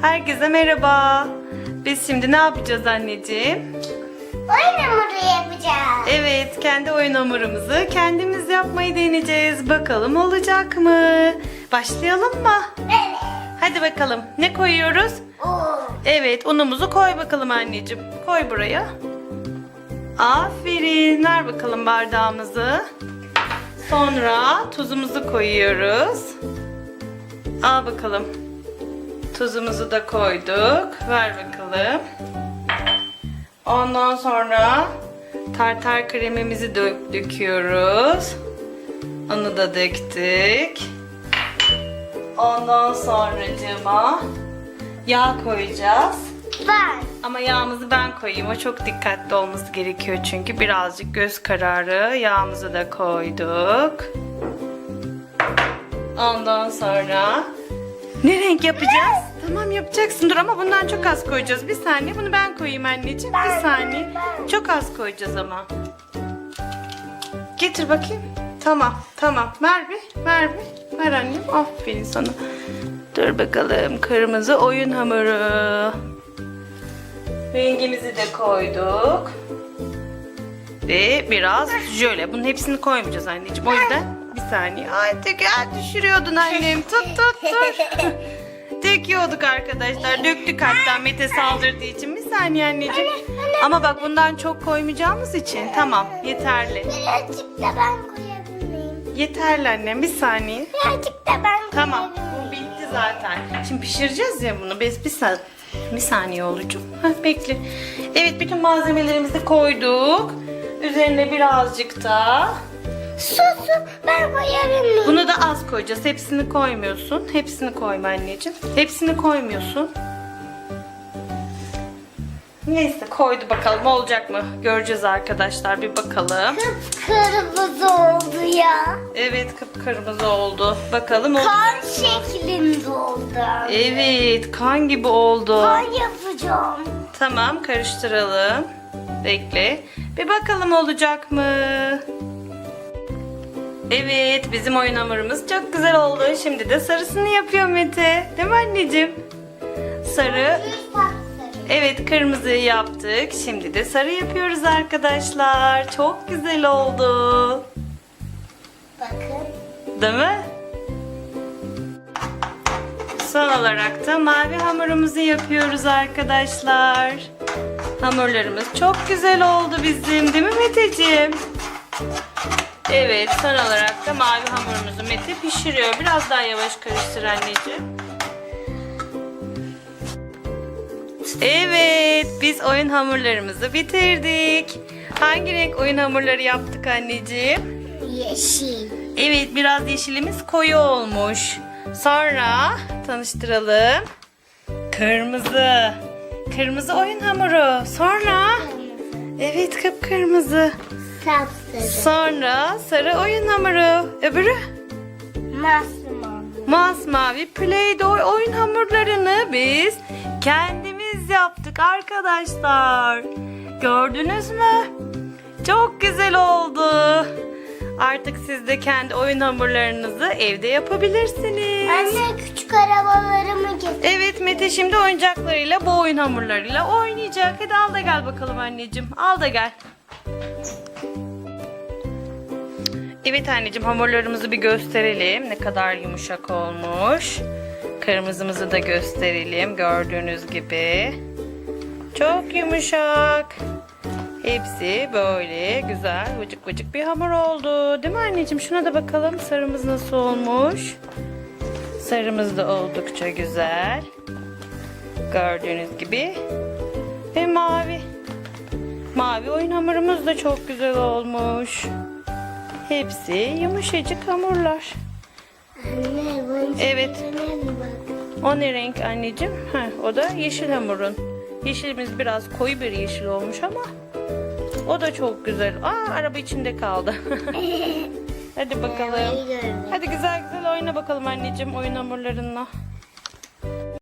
Herkese merhaba. Biz şimdi ne yapacağız anneciğim? Oyun hamuru yapacağız. Evet, kendi oyun hamurumuzu kendimiz yapmayı deneyeceğiz. Bakalım olacak mı? Başlayalım mı? Evet. Hadi bakalım. Ne koyuyoruz? Oo. Evet, unumuzu koy bakalım anneciğim. Koy buraya. Aferin. Ver bakalım bardağımızı. Sonra tuzumuzu koyuyoruz. Al bakalım. Tuzumuzu da koyduk. Ver bakalım. Ondan sonra tartar kremimizi dö- döküyoruz. Onu da döktük. Ondan sonracığıma yağ koyacağız. Ben. Ama yağımızı ben koyayım. O çok dikkatli olması gerekiyor çünkü birazcık göz kararı yağımızı da koyduk. Ondan sonra ne renk yapacağız? Tamam yapacaksın dur ama bundan çok az koyacağız. Bir saniye bunu ben koyayım anneciğim. Bir saniye. Çok az koyacağız ama. Getir bakayım. Tamam tamam. Ver bir ver bir. Ver annem. Aferin sana. Dur bakalım. Kırmızı oyun hamuru. Rengimizi de koyduk. Ve biraz jöle. Bunun hepsini koymayacağız anneciğim. O yüzden bir saniye. Ay teker düşürüyordun annem. Tut tut tut. Döküyorduk arkadaşlar. Döktük hatta Mete saldırdığı için. Bir saniye anneciğim. Ama bak bundan çok koymayacağımız için. Tamam yeterli. Birazcık da ben koyabilir miyim? Yeterli annem. Bir saniye. Birazcık da ben Tamam. Bu bitti zaten. Şimdi pişireceğiz ya bunu. Biz bir saniye. Bir saniye olucu. Heh, bekle. Evet bütün malzemelerimizi koyduk. Üzerine birazcık da. Su su ben miyim? Bunu da az koyacağız. Hepsini koymuyorsun. Hepsini koyma anneciğim. Hepsini koymuyorsun. Neyse koydu bakalım olacak mı? Göreceğiz arkadaşlar bir bakalım. Kırmızı oldu ya. Evet kıpkırmızı oldu. Bakalım oldu. Kan şeklinde oldu. Evet kan gibi oldu. Kan yapacağım. Tamam karıştıralım. Bekle. Bir bakalım olacak mı? Evet bizim oyun hamurumuz çok güzel oldu. Şimdi de sarısını yapıyor Mete. Değil mi anneciğim? Sarı. Evet kırmızıyı yaptık. Şimdi de sarı yapıyoruz arkadaşlar. Çok güzel oldu. Bakın. Değil mi? Son olarak da mavi hamurumuzu yapıyoruz arkadaşlar. Hamurlarımız çok güzel oldu bizim değil mi Meteciğim? Evet son olarak da mavi hamurumuzu Mete pişiriyor. Biraz daha yavaş karıştır anneciğim. Evet biz oyun hamurlarımızı bitirdik. Hangi renk oyun hamurları yaptık anneciğim? Yeşil. Evet biraz yeşilimiz koyu olmuş. Sonra tanıştıralım. Kırmızı. Kırmızı oyun hamuru. Sonra evet kıpkırmızı. Sapsarı. Sonra sarı oyun hamuru. Öbürü Masmavi. masmavi Play-Doh oyun hamurlarını biz kendimiz yaptık arkadaşlar. Gördünüz mü? Çok güzel oldu. Artık siz de kendi oyun hamurlarınızı evde yapabilirsiniz. Anne küçük arabalarımı getir. Evet Mete şimdi oyuncaklarıyla bu oyun hamurlarıyla oynayacak. Hadi al da gel bakalım anneciğim. Al da gel. Evet anneciğim hamurlarımızı bir gösterelim. Ne kadar yumuşak olmuş. Kırmızımızı da gösterelim. Gördüğünüz gibi. Çok yumuşak. Hepsi böyle güzel vıcık vıcık bir hamur oldu. Değil mi anneciğim? Şuna da bakalım sarımız nasıl olmuş. Sarımız da oldukça güzel. Gördüğünüz gibi. Ve mavi. Mavi oyun hamurumuz da çok güzel olmuş. Hepsi yumuşacık hamurlar. Anne bunun Evet. O ne renk anneciğim? Heh, o da yeşil hamurun. Yeşilimiz biraz koyu bir yeşil olmuş ama o da çok güzel. Aa araba içinde kaldı. Hadi bakalım. Hadi güzel güzel oyna bakalım anneciğim oyun hamurlarınla.